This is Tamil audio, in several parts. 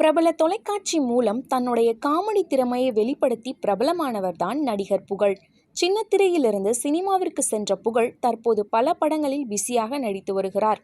பிரபல தொலைக்காட்சி மூலம் தன்னுடைய காமெடி திறமையை வெளிப்படுத்தி பிரபலமானவர்தான் நடிகர் புகழ். சின்னத்திரையிலிருந்து சினிமாவிற்கு சென்ற புகழ் தற்போது பல படங்களில் பிஸியாக நடித்து வருகிறார்.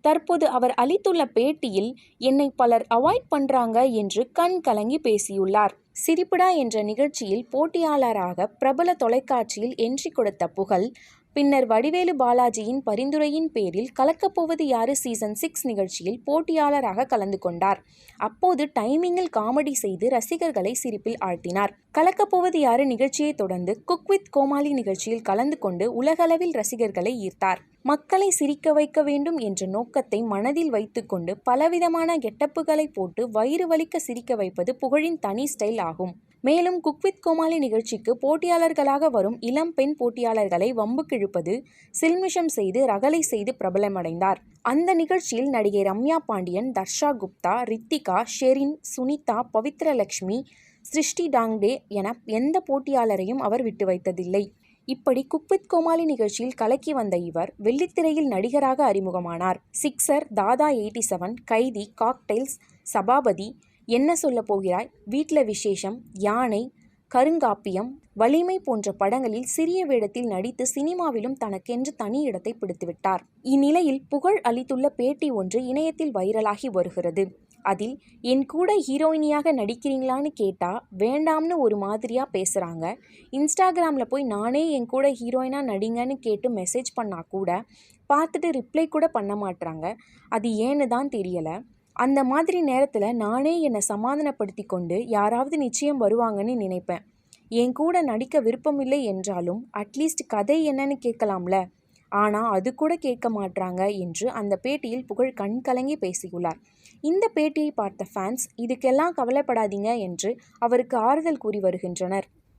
தற்போது அவர் அளித்துள்ள பேட்டியில் என்னை பலர் அவாய்ட் பண்றாங்க என்று கண் கலங்கி பேசியுள்ளார். சிரிப்புடா என்ற நிகழ்ச்சியில் போட்டியாளராக பிரபல தொலைக்காட்சியில் என்ட்ரி கொடுத்த புகழ் பின்னர் வடிவேலு பாலாஜியின் பரிந்துரையின் பேரில் கலக்கப்போவது யாரு? சீசன் சிக்ஸ் நிகழ்ச்சியில் போட்டியாளராக கலந்து கொண்டார். அப்போது டைமிங்கில் காமெடி செய்து ரசிகர்களை சிரிப்பில் ஆழ்த்தினார். கலக்கப்போவது யாரு? நிகழ்ச்சியை தொடர்ந்து குக் வித் கோமாளி நிகழ்ச்சியில் கலந்து கொண்டு உலகளவில் ரசிகர்களை ஈர்த்தார். மக்களை சிரிக்க வைக்க வேண்டும் என்ற நோக்கத்தை மனதில் வைத்துக்கொண்டு பலவிதமான கெட்டப்புகளை போட்டு வயிறு வலிக்க சிரிக்க வைப்பது புகழின் தனி ஸ்டைல் ஆகும். மேலும் குக்வித் கோமாளி நிகழ்ச்சிக்கு போட்டியாளர்களாக வரும் இளம் பெண் போட்டியாளர்களை வம்புக்கிழுப்பது சில்மிஷம் செய்து ரகளை செய்து பிரபலமடைந்தார். அந்த நிகழ்ச்சியில் நடிகை ரம்யா பாண்டியன் தர்ஷா குப்தா ரித்திகா ஷெரின் சுனிதா பவித்ரலக்ஷ்மி சிருஷ்டி டாங்டே என எந்த போட்டியாளரையும் அவர் விட்டு வைத்ததில்லை. இப்படி குக்வித் கோமாளி நிகழ்ச்சியில் கலக்கி வந்த இவர் வெள்ளித்திரையில் நடிகராக அறிமுகமானார். Sixer Dada eighty seven Kaithi cocktails Sabhapathy என்ன சொல்ல போகிறாய்? வீட்டில் விசேஷம் யானை கருங்காப்பியம் வலிமை போன்ற படங்களில் சிறிய வேடத்தில் நடித்து சினிமாவிலும் தனக்கென்று தனி இடத்தை பிடித்துவிட்டார். இந்நிலையில் புகழ் அளித்துள்ள பேட்டி ஒன்று இணையத்தில் வைரலாகி வருகிறது. அதில் என் கூட ஹீரோயினியாக நடிக்கிறீங்களான்னு கேட்டால் வேண்டாம்னு ஒரு மாதிரியாக பேசுகிறாங்க இன்ஸ்டாகிராமில் போய் நானே என் கூட ஹீரோயினாக நடிங்கன்னு கேட்டு மெசேஜ் பண்ணால் கூட பார்த்துட்டு ரிப்ளை கூட பண்ண மாட்டுறாங்க அது ஏன்னு தான் தெரியலை. அந்த மாதிரி நேரத்தில் நானே என்னை சமாதானப்படுத்தி கொண்டு யாராவது நிச்சயம் வருவாங்கன்னு நினைப்பேன். என் கூட நடிக்க விருப்பமில்லை என்றாலும் அட்லீஸ்ட் கதை என்னன்னு கேட்கலாம்ல. ஆனால் அது கூட கேட்க மாட்றாங்க என்று அந்த பேட்டியில் புகழ் கண் கலங்கி பேசியுள்ளார். இந்த பேட்டியை பார்த்த ஃபேன்ஸ் இதுக்கெல்லாம் கவலைப்படாதீங்க என்று அவருக்கு ஆறுதல் கூறி வருகின்றனர்.